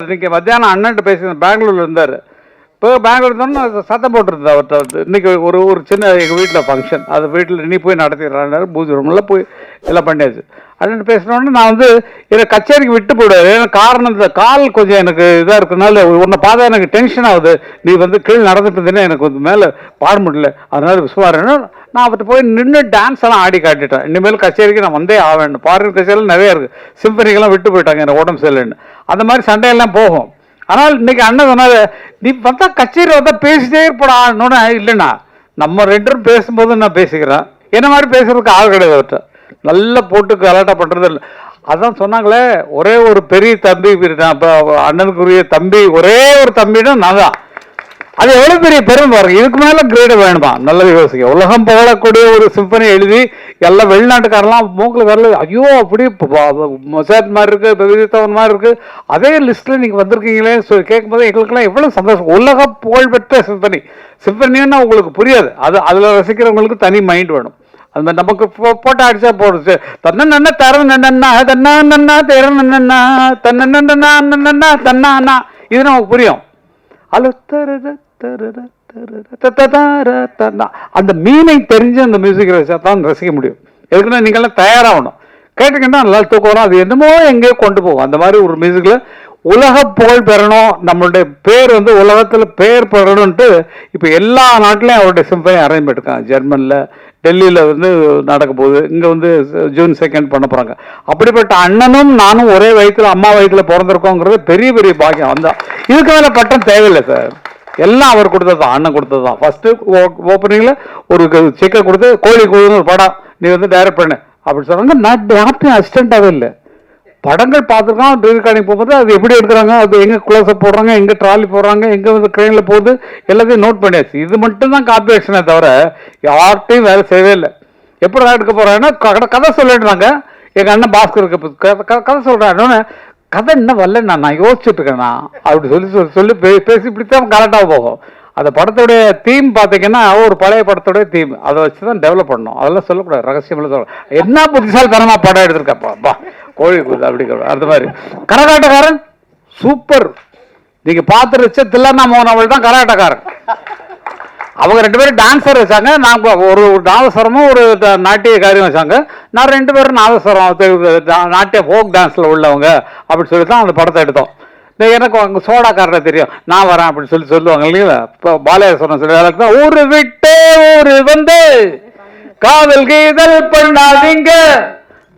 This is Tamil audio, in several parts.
இன்னைக்கு மத்தியானம் அண்ணன்ட்டு பேசியிருந்தேன் பெங்களூர்ல இருந்தார். இப்போ பெங்களூர் சத்தம் போட்டுருந்தா அவர்கிட்ட இன்றைக்கி இன்னைக்கு ஒரு ஒரு சின்ன எங்கள் வீட்டில் ஃபங்க்ஷன் அது வீட்டில் நீ போய் நடத்திடுறாரு பூஜை ரூமில் போய் எல்லாம் பண்ணியாச்சு. அப்படின்னு பேசினோடனே நான் வந்து என்னை கச்சேரிக்கு விட்டு போயிடுவேன் ஏன்னா காரணம் இந்த கால் கொஞ்சம் எனக்கு இதாக இருக்கனால உன்னை பார்த்தா எனக்கு டென்ஷன் ஆகுது. நீ வந்து கீழே நடந்துட்டு இருந்தேன்னா எனக்கு வந்து மேலே பாட முடியல. அதனால விசுவாரன்னு நான் அவர்கிட்ட போய் நின்று டான்ஸ் எல்லாம் ஆடி காட்டிட்டேன். இனிமேல் கச்சேரிக்கு நான் வந்தே ஆவேன் பாடல் கச்சேரியில் நிறையா இருக்குது சிம்பனிக்கெல்லாம் விட்டு போயிட்டாங்க எனக்கு உடம்பு சரியில்லைன்னு. அந்த மாதிரி சண்டையெல்லாம் போகும். ஆனால் இன்னைக்கு அண்ணன் சொன்னார் நீ பார்த்தா கச்சேரி வந்தா பேசிட்டே இருப்படான்னு இல்லைண்ணா. நம்ம ரெண்டும் பேசும்போது நான் பேசிக்கிறேன். என்ன மாதிரி பேசுறதுக்கு ஆள் கிடையாது அவர்கிட்ட. நல்லா போட்டு கலாட்டா பண்ணுறது இல்லை. அதான் சொன்னாங்களே ஒரே ஒரு பெரிய தம்பி இப்போ அண்ணனுக்குரிய தம்பி ஒரே ஒரு தம்பின்னா நான் தான். அது எவ்வளவு பெரிய பெருமை பாருங்க. இதுக்கு மேல கிரேடு வேணுமா? நல்லது யோசிக்க உலகம் புகழக்கூடிய ஒரு சிம்பனி எழுதி எல்லாம் வெளிநாட்டுக்காரெல்லாம் மூக்கில் வரல ஐயோ அப்படி மொசாட் மாதிரி இருக்கு விதித்தவன் மாதிரி இருக்கு. அதே லிஸ்ட்ல நீங்க வந்திருக்கீங்களே சொல்லி கேட்கும்போது எங்களுக்கெல்லாம் எவ்வளவு சந்தோஷம். உலக புகழ்பெற்ற சிம்பனி சிம்பனின்னா உங்களுக்கு புரியாது. அது அதுல ரசிக்கிறவங்களுக்கு தனி மைண்ட் வேணும். அது மாதிரி நமக்கு போட்டோ அடிச்சா போடுச்சு தன்ன நன்ன தர நன்னா தன்னா நன்னா தேர நன்னா தன்ன நன்னா தன்னா இது நமக்கு புரியும். அலு அந்த மீனை தெரிஞ்சு அந்த மியூசிக் ரசிச்சா தான் ரசிக்க முடியும். எதுக்குன்னா நீங்கள்லாம் தயாராகணும். கேட்டுக்கிட்டா நல்லா தூக்கம் வரும். அது என்னமோ எங்கேயோ கொண்டு போகும். அந்த மாதிரி ஒரு மியூசிக்கில் உலக புகழ் பெறணும். நம்மளுடைய பேர் வந்து உலகத்தில் பேர் பெறணும்ட்டு இப்போ எல்லா நாட்டிலையும் அவருடைய சிம்பனி அரேஞ்ச் பண்ணிருக்காங்க. ஜெர்மனில் டெல்லியில் வந்து நடக்க போகுது. இங்கே வந்து ஜூன் செகண்ட் பண்ண போகிறாங்க அப்படிப்பட்ட அண்ணனும் நானும் ஒரே வயித்துல அம்மா வயத்தில் பிறந்திருக்கோங்கிறது பெரிய பெரிய பாக்கியம். அந்த இதுக்கு மேலே பட்டம் தேவையில்லை சார் எல்லாம் அவர் கொடுத்தது தான் அண்ணன் கொடுத்தது தான். ஃபஸ்ட்டு ஓப்பனிங்கில் ஒரு செக்கை கொடுத்து கோழி கூடுன்னு ஒரு படம் நீ வந்து டைரக்ட் பண்ணு. அப்படி சொன்னாங்க. நான் யார்ட்டையும் அசிஸ்டண்ட்டாகவே இல்லை. படங்கள் பார்த்துருக்கோம் ரீகார்டிங் போகும்போது அது எப்படி எடுக்கிறாங்க அது எங்கே க்ளோஸ்அப் போடுறாங்க எங்கே ட்ராலி போடுறாங்க எங்கே வந்து ட்ரெயினில் போகுது எல்லாத்தையும் நோட் பண்ணியாச்சு. இது மட்டும் தான் காப்பி ஆக்ஷனே தவிர யார்ட்டையும் வேலை செய்யவே இல்லை. எப்படி தான் எடுக்க போகிறாங்கன்னா கதை கதை சொல்லிடுறாங்க. எங்கள் அண்ணன் பாஸ்கருக்கு கதை- கதை- கதை கதை என்ன வரல நான் நான் யோசிச்சுட்டுருக்கேண்ணா அப்படி சொல்லி சொல்லி சொல்லி பே- பேசி இப்படித்தான் கரெக்டாக போகும். அந்த படத்துடைய தீம் பார்த்தீங்கன்னா ஒரு பழைய படத்துடைய தீம் அதை வச்சு தான் டெவலப் பண்ணணும். அதெல்லாம் சொல்லக்கூடாது ரகசியமெல்லாம் சொல்ல என்ன புத்திசாலித்தனமாக படம் எடுத்திருக்கப்பா அப்பா. கோழி கூது அப்படி அந்த மாதிரி. கரகாட்டக்காரன்? சூப்பர். நீங்கள் பார்த்து வச்ச தில்லண்ணா மோகன் அவள் தான் கரகாட்டக்காரன். அவங்க ரெண்டு பேரும் டான்ஸர் வச்சாங்க. நான் ஒரு நாதஸ்வரமும் ஒரு நாட்டியக்காரியும் வச்சாங்க. நான் ரெண்டு பேரும் நாதஸ்வரம் நாட்டிய ஃபோக் டான்ஸில் உள்ளவங்க அப்படின்னு சொல்லி தான் அந்த படத்தை எடுத்தோம். எனக்கு அங்கே சோடாக்காரரை தெரியும். நான் வரேன் அப்படின்னு சொல்லி சொல்லுவாங்க இல்லைங்களா? இப்போ பாலேஸ்வரம் சொல்லி தான் ஊரு விட்டு ஊரு வந்து. காதல் கீதல் பண்ணாதீங்க.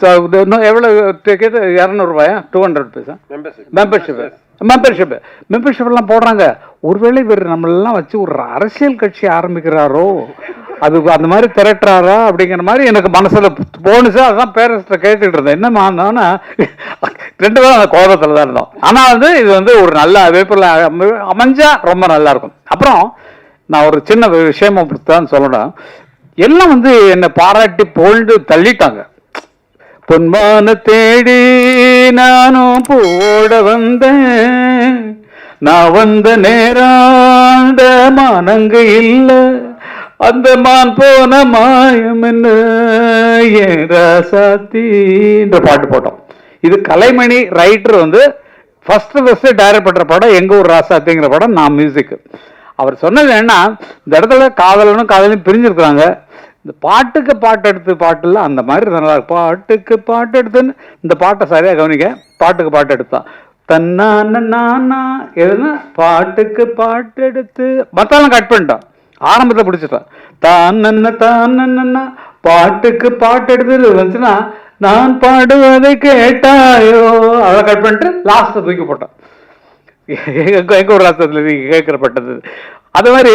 இன்னும் எவ்வளவு டிக்கெட் இரநூறுபாயா டூ ஹண்ட்ரட் பைசா மெம்பர்ஷிப் மெம்பர்ஷிப் மெம்பர்ஷிப் எல்லாம் போடுறாங்க. ஒருவேளை இவர் நம்மளெல்லாம் வச்சு ஒரு அரசியல் கட்சி ஆரம்பிக்கிறாரோ? அது அந்த மாதிரி திரட்டுறாரா? அப்படிங்கிற மாதிரி எனக்கு மனசுல போணுச்சு. அதான் பேரண்ட்ஸ்ட கேட்டுட்டு இருந்தேன். என்னமா நானா? ரெண்டு பேரும் அந்த கோபத்துல தான் இருந்தோம். ஆனா வந்து இது வந்து ஒரு நல்ல அமைப்புல அமை- அமைஞ்சா ரொம்ப நல்லா இருக்கும். அப்புறம் நான் ஒரு சின்ன விஷயம் தான் சொல்லணும். எல்லாம் வந்து என்னை பாராட்டி போல்டு தள்ளிட்டாங்க. பொன்மான தேடி நானும் போட வந்தேன் நான் வந்த நேரம் அந்த மானங்க இல்ல. அந்த மான் போன மாயம் என்ன? ஏன் பாட்டு போட்டோம். இது கலைமணி ரைட்டர் வந்து ஃபர்ஸ்ட் ஃபர்ஸ்ட் டைரக்ட் பண்ணுற படம் எங்கள் ஊர் ராசாத்திங்கிற படம் நான் மியூசிக் அவர் சொன்னது என்ன இந்த இடத்துல காதலனும் காதலும் பிரிஞ்சிருக்கிறாங்க. இந்த பாட்டுக்கு பாட்டு எடுத்து பாட்டுல அந்த மாதிரி நல்லா பாட்டுக்கு பாட்டு எடுத்துன்னு இந்த பாட்டை சரியா கவனிக்க பாட்டுக்கு பாட்டு எடுத்தான் தன்னான நானா எதுனா பாட்டுக்கு பாட்டு எடுத்து மத்தாலும் கட் பண்ணிட்டான் ஆரம்பத்தை பிடிச்சிட்டான் தான் நன்ன தான் பாட்டுக்கு பாட்டு எடுத்து வந்துச்சுன்னா நான் பாடுவதை கேட்டாயோ? அதை கட் பண்ணிட்டு லாஸ்ட்டை தூக்கி போட்டான். எங்க ஒரு ராஷ்டிரத்தில் நீங்க கேட்கப்பட்டது? அது மாதிரி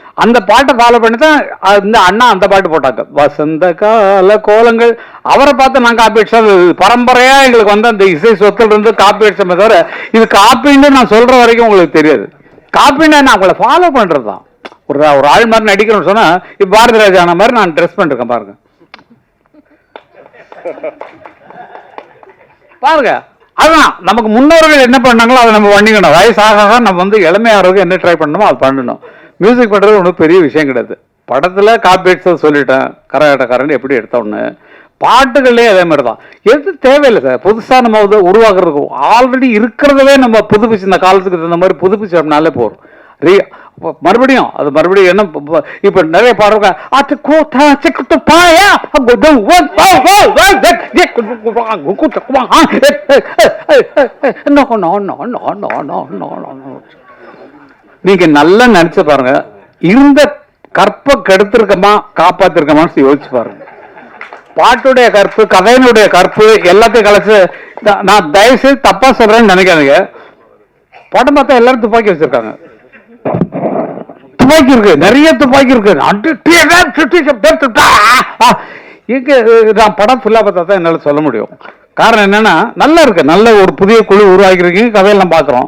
அந்த பாட்டை ஃபாலோ பண்ணி தான் இந்த அண்ணா அந்த பாட்டு போட்டாங்க. வசந்த கால கோலங்கள். அவரை பார்த்து நான் காப்பி அடிச்சா பரம்பரையாக எங்களுக்கு வந்து அந்த இசை சொத்துல இருந்து காப்பி அடிச்சமே தவிர இது காப்பின்னு நான் சொல்கிற வரைக்கும் உங்களுக்கு தெரியாது. காப்பின்னா நான் உங்களை ஃபாலோ பண்ணுறது தான். ஒரு ஒரு ஆள் மாதிரி நடிக்கணும்னு சொன்னால் இப்போ பாரதி ராஜான மாதிரி நான் ட்ரெஸ் பண்ணிருக்கேன் பாருங்க. பாருங்க அதுதான். நமக்கு முன்னோர்கள் என்ன பண்ணாங்களோ அதை நம்ம பண்ணிக்கணும். வயசாக ஆக நம்ம வந்து இளமையாகிறதுக்கு என்ன ட்ரை பண்ணணுமோ அது பண்ணணும். மியூசிக் பண்ணுறது ஒன்றும் பெரிய விஷயம் கிடையாது படத்தில் காப்பிரைட்ஸை சொல்லிட்டேன் கரகாட்டக்காரன் எப்படி எடுத்தோன்னு பாட்டுகள்லேயே அதே மாதிரி தான் எது தேவையில்லை சார் புதுசாக நம்ம வந்து உருவாக்குறதுக்கு ஆல்ரெடி இருக்கிறதவே நம்ம புதுப்பிச்சு இந்த காலத்துக்கு தகுந்த மாதிரி புதுப்பிச்சோம்னாலே போகிறோம் ரீ மறுபடியும் அது மறுபடியும் என்ன இப்போ நிறைய பாடுறாங்க அது கூத்தா சிக்கிட்டு பாயா no no no no no no no நீங்க நல்லா நினைச்சு பாருங்க. இருந்த கற்பை கெடுத்திருக்கமா காப்பாத்திருக்கமான்னு யோசிச்சு பாருங்க. பாட்டுடைய கற்பு கதையினுடைய கற்பு எல்லாத்தையும் கலைச்சு நான் தயவுசெய்து தயவு செய்து தப்பா சொல்றேன்னு நினைக்காதீங்க. படம் பார்த்தா எல்லாரும் துப்பாக்கி வச்சிருக்காங்க. துப்பாக்கி இருக்கு நிறைய துப்பாக்கி இருக்கு. அட்டு இங்க நான் படம் ஃபுல்லா பார்த்தா தான் என்னால சொல்ல முடியும். காரணம் என்னன்னா நல்லா இருக்கு. நல்ல ஒரு புதிய குழு உருவாக்கிருக்கீங்க கதையெல்லாம் பார்க்குறோம்.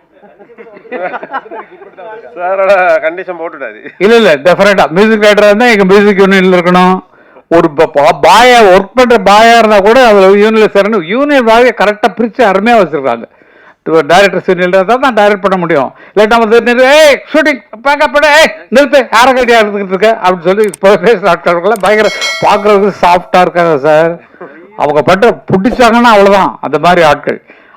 சாரோட கண்டிஷன் போட்டுட்டாரு இல்ல இல்ல டெஃபரெண்டா மியூசிக் ரைட்டரா இருந்தா எங்க மியூசிக் யூனியன்ல இருக்கணும். ஒரு பாயா ஒர்க் பண்ற பாயா இருந்தா கூட அதுல யூனியன்ல சேரணும். யூனியன் பாயை கரெக்டா பிரிச்சு அருமையா வச்சிருக்காங்க. டைரக்டர் சீனியர் தான் தான் டைரக்ட் பண்ண முடியும். இல்லாட்டா வந்து ஏய் ஷூட்டிங் பேக்கப் பண்ண ஏய் நிறுத்து யார கட்டியா இருந்துகிட்டு இருக்க? அப்படின்னு சொல்லி இப்போ பேசுற ஆட்களுக்கெல்லாம் பயங்கர பார்க்கறதுக்கு சாஃப்டா இருக்காங்க சார் அவங்க பட்ட பிடிச்சாங்கன்னா அவ்வளோதான் அந்த மாதிரி ஆட்கள்.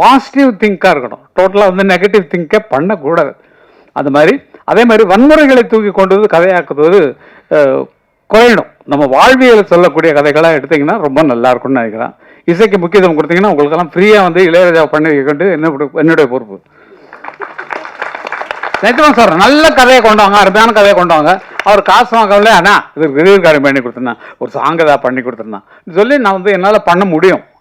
பாசிட்டிவ் திங்காக இருக்கணும். டோட்டலாக வந்து நெகட்டிவ் திங்கே பண்ணக்கூடாது. அது மாதிரி அதே மாதிரி வன்முறைகளை தூக்கி கொண்டு வந்து கதையாக்குவது குறையணும் நம்ம வாழ்வியல் சொல்லக்கூடிய கதைகளாக எடுத்தீங்கன்னா ரொம்ப நல்லா இருக்கும்னு நினைக்கிறேன். இசைக்கு முக்கியத்துவம் கொடுத்தீங்கன்னா உங்களுக்கெல்லாம் ஃப்ரீயாக வந்து இளையராஜா பண்ணி கொண்டு என்ன என்னுடைய பொறுப்பு. நேற்று சார் நல்ல கதையை கொண்டு வாங்க அருமையான கதையை கொண்டு வாங்க. அவர் காசு வாங்கவில்லை அண்ணா இது ரிலீவ் காரியம் பண்ணி கொடுத்துருந்தேன். ஒரு சாங் ஏதாவது பண்ணி கொடுத்துருந்தான். சொல்லி நான் வந்து என்னால் பண்ண முடியும்.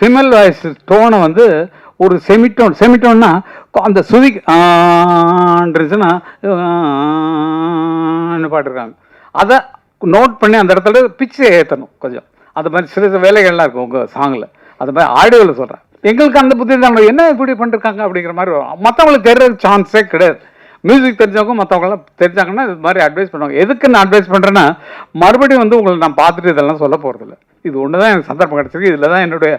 ஃபிமேல் வாய்ஸ் டோனை வந்து ஒரு செமிட்டோன் செமிட்டோன்னா அந்த சுதி ஆன்றதுன்னா பாட்டுருக்காங்க அதை நோட் பண்ணி அந்த இடத்துல பிச்சை ஏற்றணும் கொஞ்சம். அந்த மாதிரி சிறு சிறு வேலைகள்லாம் இருக்கும் உங்கள் சாங்கில் அது மாதிரி ஆடியோவில் சொல்கிறேன் எங்களுக்கு அந்த புத்தி தான் என்ன இப்படி பண்ணிருக்காங்க அப்படிங்கிற மாதிரி வரும். மற்றவங்களுக்கு தெரியற சான்ஸே கிடையாது. மியூசிக் தெரிஞ்சவங்க மற்றவங்களாம் தெரிஞ்சாங்கன்னா இது மாதிரி அட்வைஸ் பண்ணுவாங்க. எதுக்கு நான் அட்வைஸ் பண்ணுறேன்னா மறுபடியும் வந்து உங்களை நான் பார்த்துட்டு இதெல்லாம் சொல்ல போகிறதில்ல இது ஒன்று தான் எனக்கு சந்தர்ப்பம் கிடச்சிருக்கு. இதில் தான் என்னுடைய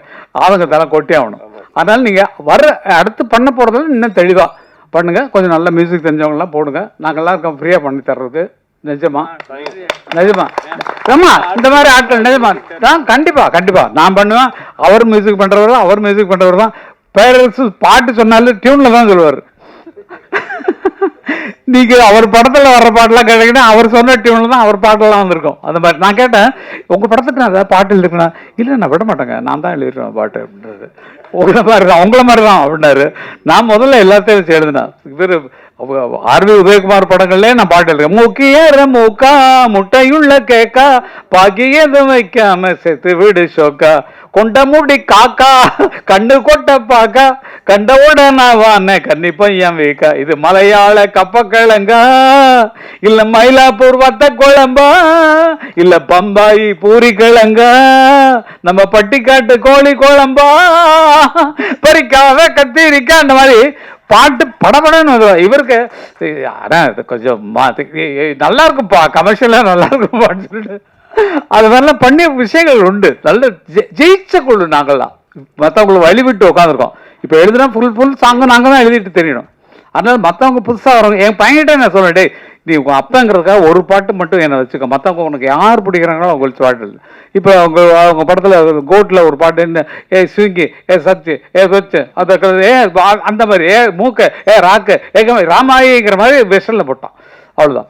ஆதங்கத்தெல்லாம் கொட்டி ஆகணும். அதனால் நீங்கள் வர அடுத்து பண்ண போகிறதுல இன்னும் தெளிவாக பண்ணுங்கள் கொஞ்சம் நல்ல மியூசிக் தெரிஞ்சவங்களாம் போடுங்க. நாங்கள்லாம் இருக்கோம் ஃப்ரீயாக பண்ணி தர்றது. நிஜமா? நிஜமா. ஆமா இந்த மாதிரி ஆட்கள் நிஜமா. நான் கண்டிப்பா கண்டிப்பா. நான் பண்ணுவேன். அவர் மியூசிக் பண்றவர் தான் அவர் மியூசிக் பண்றவர் தான். பேரரசு பாட்டு சொன்னாலும் டியூன்ல தான் சொல்லுவார். நீங்க அவர் படத்துல வர்ற பாட்டெல்லாம் கேட்டீங்கன்னா அவர் சொன்ன டியூன்ல தான் அவர் பாட்டெல்லாம் வந்திருக்கும். அந்த மாதிரி நான் கேட்டேன் உங்க படத்துக்கு நான் ஏதாவது பாட்டு எழுதுனா இல்ல நான் விட மாட்டேங்க. நான் தான் எழுதிடுவேன் பாட்டு அப்படின்றது உங்களை மாதிரி தான் உங்களை மாதிரி தான் அப்படின்னாரு. நான் முதல்ல எல்லாத்தையும் வச்சு எழுதினேன். இவர் ஆர்வி உதயகுமார் படங்கள்லயே நான் பாட்டு எழுதுறேன். முக்கிய மூக்கா முட்டையுள்ள கேக்கா பாக்கியதும் வைக்காம செத்து விடு ஷோக்கா. கொண்ட மூடி காக்கா கண்ணு கொட்ட பாக்கா. கண்ட உடனே கன்னி பையன் வீக்கா. இது மலையாள கப்பக்கிழங்கா? இல்ல மயிலாப்பூர் வத்த குழம்பா? இல்ல பம்பாய் பூரி கிழங்கா? நம்ம பட்டிக்காட்டு கோழி குழம்பா? பறிக்காவ கத்திரிக்கா அந்த மாதிரி பாட்டு படபடன்னு இவருக்கு ஆனா இது கொஞ்சம் மாத்தி நல்லா இருக்கும்ப்பா கமர்ஷியலாக நல்லா இருக்கும்ப்பான்னு சொல்லிட்டு. அது மாதிரிலாம் பண்ணிய விஷயங்கள் உண்டு. நல்ல ஜெயிச்ச குழு நாங்கள்லாம். மற்றவங்களை வழிவிட்டு உட்காந்துருக்கோம் இப்போ எழுதுனா ஃபுல் ஃபுல் சாங்கும் நாங்கள் தான் எழுதிட்டு தெரியணும் அதனால மற்றவங்க புதுசாக வரவங்க என் பையன்கிட்ட நான் சொல்லுவேன் டேய் நீ உங்கள் அப்பாங்கிறதுக்காக ஒரு பாட்டு மட்டும் என்னை வச்சுக்க. மற்றவங்க உனக்கு யார் பிடிக்கிறாங்களோ அவங்க பாட்டு இல்லை இப்போ அவங்க அவங்க படத்தில் கோட்டில் ஒரு பாட்டு என்ன ஏ ஸ்விங்கி ஏ சச்சு ஏ சொச்சு அந்த க- ஏ அந்த மாதிரி ஏ மூக்க ஏ ராக்கு ஏ ராமாயிங்கிற மாதிரி வெஸ்டர்னில் போட்டான். அவ்வளோதான்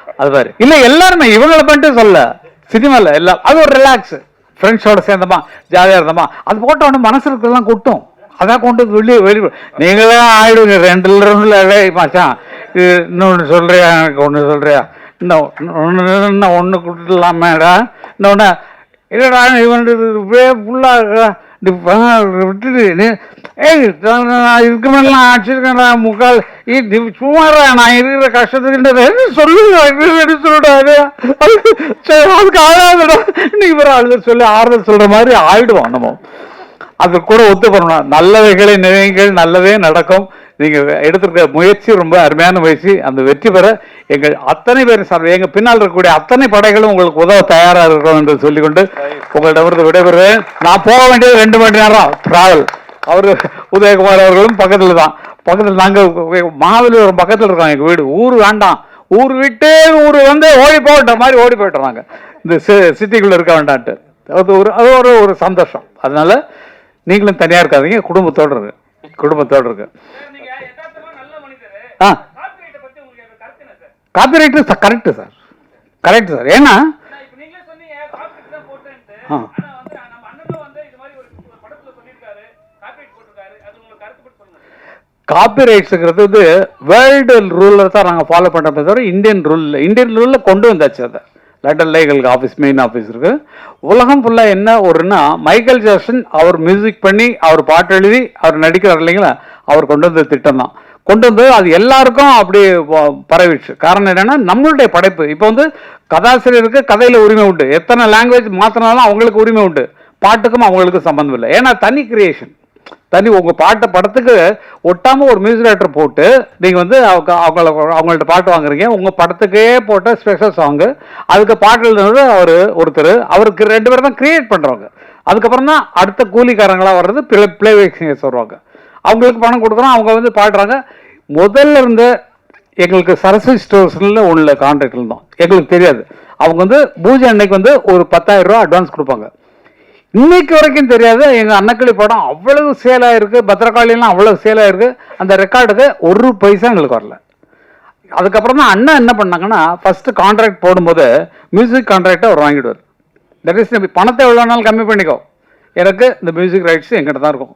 அது மாதிரி இல்ல எல்லாருமே இவங்களை பண்ணிட்டு சொல்ல சினிமால எல்லாம். அது ஒரு ரிலாக்ஸ் ஃப்ரெண்ட்ஸோட சேர்ந்தமா? ஜாலியா இருந்தமா? அது போட்ட உடனே மனசு இருக்கலாம் கொட்டும். அதான் கொண்டு வந்து வெளியே வெளியே நீங்களே ஆயிடுங்க. ரெண்டு ரெண்டுல மச்சான். இன்னொன்று சொல்றியா? எனக்கு ஒன்று சொல்றியா? இன்னும் ஒன்று இன்னும் ஒன்று கொடுத்துடலாமேடா. இன்னொன்று இல்லைடா இவன் இப்படியே ஃபுல்லாக விட்டுட்டு நீ- ஏய் நான் இதுக்கு மேலே நான் அடிச்சிருக்கேன்டா முக்கால் இ- நீ சும்மாடா நான் இருக்கிற கஷ்டத்துக்கு என்ன சொல்லுங்க என்ன சொல்லுடா சரி, அதுக்கு ஆளாதுடா நீ வேற ஆளுதல் சொல்லி ஆறுதல் சொல்கிற மாதிரி ஆயிடுவோம் நம்ம. அது கூட ஒத்து பண்ணணும் நல்லவைகளை நினைங்கள் நல்லதே நடக்கும். நீங்க எடுத்திருக்க முயற்சி ரொம்ப அருமையான முயற்சி. அந்த வெற்றி பெற எங்கள் அத்தனை பேர் சார் எங்க பின்னால் இருக்கக்கூடிய அத்தனை படைகளும் உங்களுக்கு உதவ தயாராக இருக்கிறோம் என்று சொல்லிக்கொண்டு உங்களிடமிருந்து விடைபெறுவேன் நான் போக வேண்டியது ரெண்டு மணி நேரம் டிராவல் அவர் உதயகுமார் அவர்களும் பக்கத்தில் தான். பக்கத்தில் நாங்க மாவலிபுரம் பக்கத்தில் இருக்கோம். எங்க வீடு ஊர் வேண்டாம். ஊர் விட்டு ஊர் வந்து ஓடி போகிட்ட மாதிரி ஓடி போயிட்டுறாங்க இந்த சிட்டிக்குள்ள இருக்க வேண்டான்ட்டு. அது ஒரு அது ஒரு ஒரு சந்தோஷம். அதனால நீங்களும் தனியா இருக்காதீங்க. குடும்பத்தோட இருக்கு குடும்பத்தோட இருக்கு நீங்க யதார்த்தமா நல்ல மனிதர் ஆ. காப்பிரைட்டை sir copyright correct sir correct sir ஏன்னா ஆ. காப்பிரைட்ஸுங்கிறது வந்து வேர்ல்டு ரூலில் தான் நாங்கள் ஃபாலோ பண்ணுறோமே தவிர இந்தியன் ரூலில் இந்தியன் ரூலில் கொண்டு வந்தாச்சு அதை. லண்டன் எங்களுக்கு ஆஃபீஸ் மெயின் ஆஃபீஸ் இருக்கு. உலகம் ஃபுல்லாக என்ன ஒருன்னா மைக்கேல் ஜாக்சன் அவர் மியூசிக் பண்ணி அவர் பாட்டு எழுதி அவர் நடிக்கிறார் இல்லைங்களா? அவர் கொண்டு வந்த திட்டம் தான். கொண்டு வந்து அது எல்லாருக்கும் அப்படி பரவிடுச்சு. காரணம் என்னென்னா நம்மளுடைய படைப்பு. இப்போ வந்து கதாசிரியருக்கு கதையில் உரிமை உண்டு. எத்தனை லாங்குவேஜ் மாற்றினாலும் அவங்களுக்கு உரிமை உண்டு. பாட்டுக்கும் அவங்களுக்கு சம்மந்தம் இல்லை. ஏன்னா தனி கிரியேஷன் தனி உங்கள் பாட்டை படத்துக்கு ஒட்டாமல் ஒரு மியூசிக் டைரக்டர் போட்டு நீங்கள் வந்து அவங்க அவங்கள அவங்கள்ட்ட பாட்டு வாங்குறீங்க. உங்கள் படத்துக்கே போட்ட ஸ்பெஷல் சாங்கு அதுக்கு பாட்டு அவர் ஒருத்தர். அவருக்கு ரெண்டு பேரும் தான் கிரியேட் பண்ணுறவங்க அதுக்கப்புறம் தான் அடுத்த கூலிக்காரங்களாக வர்றது பிளே பிளே சிங்கர்ஸ் வருவாங்க. அவங்களுக்கு பணம் கொடுக்குறோம் அவங்க வந்து பாடுறாங்க. முதல்ல இருந்த எங்களுக்கு சரஸ்வதி ஸ்டோர்ஸ்ல உள்ள கான்ட்ராக்ட் இருந்தோம் எங்களுக்கு தெரியாது. அவங்க வந்து பூஜை அன்னைக்கு வந்து ஒரு பத்தாயிரம் ரூபா அட்வான்ஸ் கொடுப்பாங்க. இன்னைக்கு வரைக்கும் தெரியாது. எங்கள் அன்னக்கிளி படம் அவ்வளவு சேல் ஆயிருக்கு. பத்திரகாளிலாம் அவ்வளவு சேல் ஆயிருக்கு. அந்த ரெக்கார்டுக்கு ஒரு பைசா எங்களுக்கு வரல. அதுக்கப்புறம் தான் அண்ணா என்ன பண்ணாங்கன்னா ஃபஸ்ட்டு கான்ட்ராக்ட் போடும்போது மியூசிக் கான்ட்ராக்டை அவர் வாங்கிடுவார். தட் இஸ் பணத்தை எவ்வளோ நாள் கம்மி பண்ணிக்கோ. எனக்கு இந்த மியூசிக் ரைட்ஸ் எங்கிட்ட தான் இருக்கும்.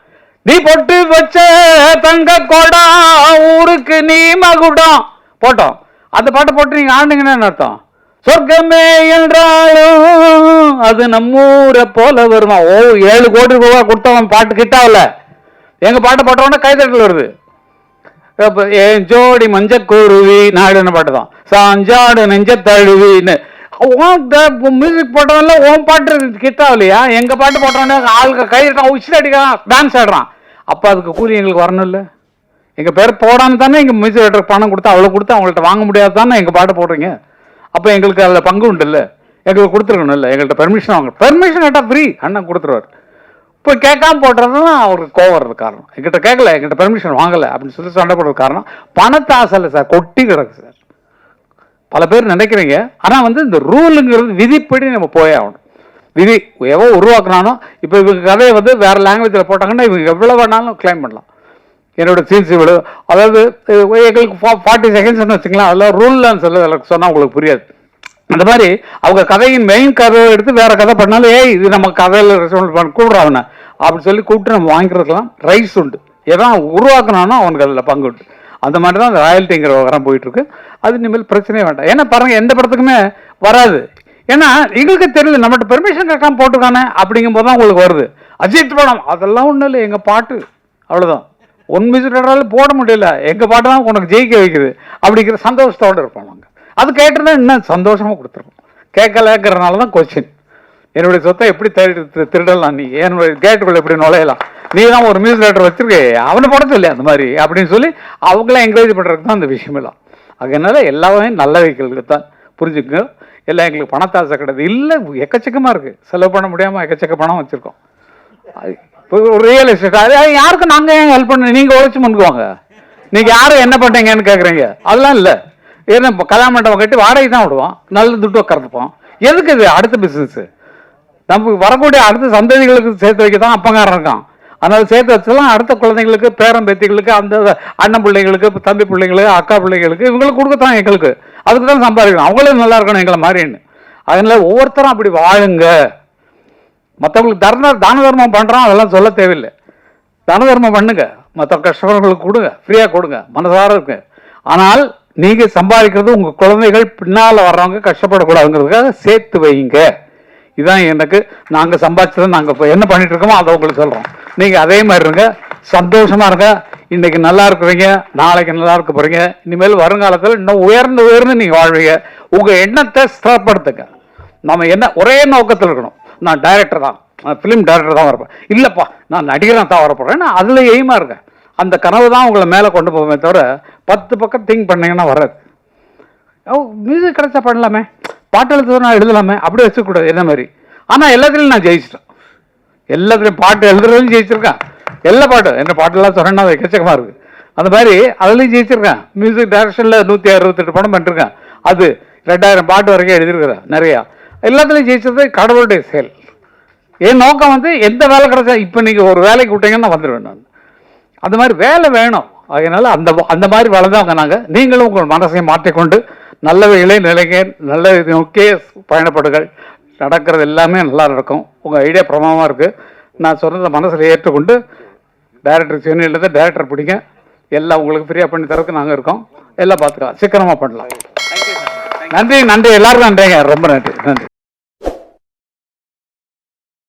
நீ பொட்டு வச்ச தங்க கொடா ஊருக்கு நீ மகுடம். போட்டோம். அந்த பாட்டை போட்டு நீங்க ஆண்டுங்கன்னு என்ன அர்த்தம்? சொர்க்கமே என்றாலும் அது நம்மூரை போல வருமா? ஓ ஏழு கோடி ரூபா கொடுத்தவன் பாட்டு கிட்டாவல. எங்க பாட்டை போட்டவொடனே கைதட்டல் வருது. ஏன் ஜோடி மஞ்சக்குருவி நாடுன்னு பாட்டு தான் சாஞ்சாடு நெஞ்ச தழுவின்னு மியூசிக் போட்டவன்ல ஓன் பாட்டு கிட்டாவலையா எங்க பாட்டு போட்டவனே ஆளுக்கு கையிட்டான் உச்சில் அடிக்கிறான் டான்ஸ் ஆடுறான். அப்ப அதுக்கு கூலி எங்களுக்கு வரணும் இல்ல? எங்க பேர் போடாம தானே எங்க மியூசிக் டைரக்டர் பணம் கொடுத்து அவ்வளவு கொடுத்து அவங்கள்ட்ட வாங்க முடியாது தானே எங்க பாட்டு போடுறீங்க? அப்ப எங்களுக்கு அதுல பங்கு உண்டு இல்ல? எங்களுக்கு கொடுத்துருக்கணும் இல்ல? எங்கள்கிட்ட பெர்மிஷன் வாங்க. பெர்மிஷன் கேட்டா ஃப்ரீ அண்ணன் கொடுத்துருவாரு. இப்போ கேட்காம போடுறது தான் அவருக்கு கோவம் வர்றது காரணம். எங்கிட்ட கேட்கல எங்கிட்ட பெர்மிஷன் வாங்கல அப்படின்னு சொல்லி சண்டை போடுறது காரணம். பணத்தை ஆசை இல்லை சார் கொட்டி கிடக்கு சார். பல பேர் நினைக்கிறீங்க. ஆனால் வந்து இந்த ரூலுங்கிறது விதிப்படி நம்ம போயே ஆகணும். விதி எவோ உருவாக்குனானோ இப்போ இவங்க கதையை வந்து வேறு லாங்குவேஜில் போட்டாங்கன்னா இவங்க எவ்வளோ வேணாலும் கிளைம் பண்ணலாம். என்னோடய சீன்ஸ் இவ்வளோ அதாவது எங்களுக்கு ஃபா ஃபார்ட்டி செகண்ட்ஸ்னு வச்சுக்கலாம் அதில் ரூல்லாம் சொல்ல அதில் சொன்னால் உங்களுக்கு புரியாது. அந்த மாதிரி அவங்க கதையின் மெயின் கதையை எடுத்து வேறு கதை பண்ணாலும் ஏய் இது நம்ம கதையில் ரெஸ்பான்ஸ் பண்ண கூப்பிட்றோம் அவனை. அப்படின்னு சொல்லி கூப்பிட்டு நம்ம வாங்கிக்கிறதுலாம் ரைட்ஸ் உண்டு. எதான் உருவாக்குனானோ அவனுக்கு அதில் பங்கு உண்டு. அந்த மாதிரி தான் அந்த ராயல்ட்டிங்கிற விவகாரம் போயிட்டு இருக்கு அது இனிமேல் பிரச்சனையே வேண்டாம். ஏன்னா பாருங்க எந்த படத்துக்குமே வராது. ஏன்னா எங்களுக்கு தெரியல நம்மகிட்ட பெர்மிஷன் கேட்காம போட்டுக்கானே அப்படிங்கும் போது தான் உங்களுக்கு வருது. அஜித் படம் அதெல்லாம் ஒன்றும் இல்லை எங்கள் பாட்டு. அவ்வளோதான் ஒன் மியூசிக் போட முடியல. எங்கள் பாட்டு தான் உனக்கு ஜெயிக்க வைக்குது அப்படிங்கிற சந்தோஷத்தோடு இருப்போம் நாங்கள் அது கேட்டிருந்தா இன்னும் சந்தோஷமாக கொடுத்துருவோம் கேட்கலங்கிறனால தான் கொஸ்டின் என்னுடைய சொத்தை எப்படி திருடலாம் நீ? என்னுடைய கேட்டுக்குள்ளே எப்படி நுழையலாம்? நீ தான் ஒரு மியூசிக் டைரக்டர் வச்சிருக்கே அவனை படம் இல்லை அந்த மாதிரி அப்படின்னு சொல்லி அவங்கள என்கரேஜ் பண்ணுறதுக்கு தான் அந்த விஷயம் எல்லாம். அதனால எல்லாமே நல்ல வைக்கிறதுக்கு தான். புரிஞ்சுக்கங்க. எல்லாம் எங்களுக்கு பணத்தாசை கிடையாது. இல்லை எக்கச்சக்கமாக இருக்குது செலவு பண்ண முடியாமல் எக்கச்சக்க பணம் வச்சுருக்கோம். அது இப்போ ஒரு ரியல் எஸ்டேட் அது யாருக்கும் நாங்கள் ஏன் ஹெல்ப் பண்ண நீங்கள் உழைச்சி முன்குவாங்க நீங்கள் யாரும் என்ன பண்ணுறீங்கன்னு கேட்குறீங்க அதெல்லாம் இல்லை. ஏன்னா இப்போ கல்யாண மண்டபம் கட்டி வாடகை தான் விடுவோம் நல்ல துட்டு உட்காந்துப்போம் எதுக்கு இது அடுத்த பிஸ்னஸ் நமக்கு வரக்கூடிய அடுத்த சந்ததிகளுக்கு சேர்த்து வைக்க தான் அப்பங்காரன் இருக்கான். அதனால் சேர்த்து வச்சலாம் அடுத்த குழந்தைங்களுக்கு பேரன் பேத்திகளுக்கு அந்த அண்ணன் பிள்ளைங்களுக்கு தம்பி பிள்ளைங்களுக்கு அக்கா பிள்ளைங்களுக்கு இவங்களுக்கு கொடுக்கத்தான் எங்களுக்கு. அதுக்கு தான் சம்பாதிக்கணும். அவங்களும் நல்லா இருக்கணும் எங்களை மாதிரின்னு. அதனால் ஒவ்வொருத்தரும் அப்படி வாழுங்க. மற்றவங்களுக்கு தர்ம தான தர்மம் பண்ணுறோம் அதெல்லாம் சொல்ல தேவையில்லை. தான தர்மம் பண்ணுங்க. மற்ற கஷ்டப்படுறவங்களுக்கு கொடுங்க. ஃப்ரீயாக கொடுங்க. மனசார இருக்கு ஆனால் நீங்கள் சம்பாதிக்கிறது உங்கள் குழந்தைகள் பின்னால் வர்றவங்க கஷ்டப்படக்கூடாதுங்கிறதுக்காக சேர்த்து வைங்க. இதான் எனக்கு நாங்கள் சம்பாதிச்சதை நாங்கள் என்ன பண்ணிட்டு இருக்கோமோ அதை உங்களுக்கு சொல்கிறோம் நீங்கள் அதே மாதிரி இருங்க. சந்தோஷமாக இருங்க. இன்றைக்கி நல்லா இருக்கிறீங்க நாளைக்கு நல்லா இருக்க போகிறீங்க இனிமேல் வருங்காலத்தில் இன்னும் உயர்ந்து உயர்ந்து நீங்கள் வாழ்வீங்க. உங்கள் எண்ணத்தை ஸ்திரப்படுத்துங்க நம்ம என்ன ஒரே நோக்கத்தில் இருக்கணும். நான் டைரக்டர் தான். நான் ஃபிலிம் டைரக்டர் தான் வரப்போ இல்லைப்பா நான் நடிகராக தான் வரப்போகிறேன் நான் அதில் எய்மாக இருக்கேன் அந்த கனவு தான் உங்களை மேலே கொண்டு போவேமே தவிர பத்து பக்கம் திங்க் பண்ணீங்கன்னா வராது. ஓ மியூசிக் கிடைச்சா பண்ணலாமே. பாட்டு எழுத்து நான் எழுதலாமே. அப்படியே வச்சுக்கூடாது. என்ன மாதிரி? ஆனால் எல்லாத்துலேயும் நான் ஜெயிச்சிட்டேன். எல்லாத்துலேயும் பாட்டு எழுதுறதுலையும் ஜெயிச்சிருக்கேன். எல்லா பாட்டும். என்ன பாட்டெல்லாம் சொன்னேன்னா அது எக்கச்சக்கமாக இருக்குது அந்த மாதிரி அதுலேயும் ஜெயிச்சிருக்கேன். மியூசிக் டைரக்ஷனில் நூற்றி அறுபத்தெட்டு படம் பண்ணிருக்கேன். அது ரெண்டாயிரம் பாட்டு வரைக்கும் எழுதியிருக்கிறேன் நிறையா. எல்லாத்துலேயும் ஜெயிச்சது கடவுளுடைய செயல். என் நோக்கம் வந்து எந்த வேலை கிடைச்சா இப்போ நீங்கள் ஒரு வேலைக்கு விட்டீங்கன்னா நான் வந்துடுவேன் நான். அந்த மாதிரி வேலை வேணும். அதனால் அந்த அந்த மாதிரி வளர்ந்தவங்க நாங்கள் நீங்களும் உங்கள் மனசையும் மாற்றிக்கொண்டு நல்லவைகளே நிலைங்க நல்ல இது நோக்கியே பயணப்படுங்கள். நடக்கிறது எல்லாமே நல்லா நடக்கும். உங்கள் ஐடியா பிரமாதமாக இருக்குது நான் சொன்னதை மனசில் ஏற்றுக்கொண்டு டைரக்டர் சென்னையில் தான் டைரக்டர் பிடிங்க. எல்லாம் உங்களுக்கு ஃப்ரீயாக பண்ணி தரதுக்கு நாங்கள் இருக்கோம். எல்லாம் பார்த்துக்கலாம். சீக்கிரமாக பண்ணலாம். நன்றி நன்றி. எல்லாருக்கும் நன்றிங்க. ரொம்ப நன்றி. நன்றி.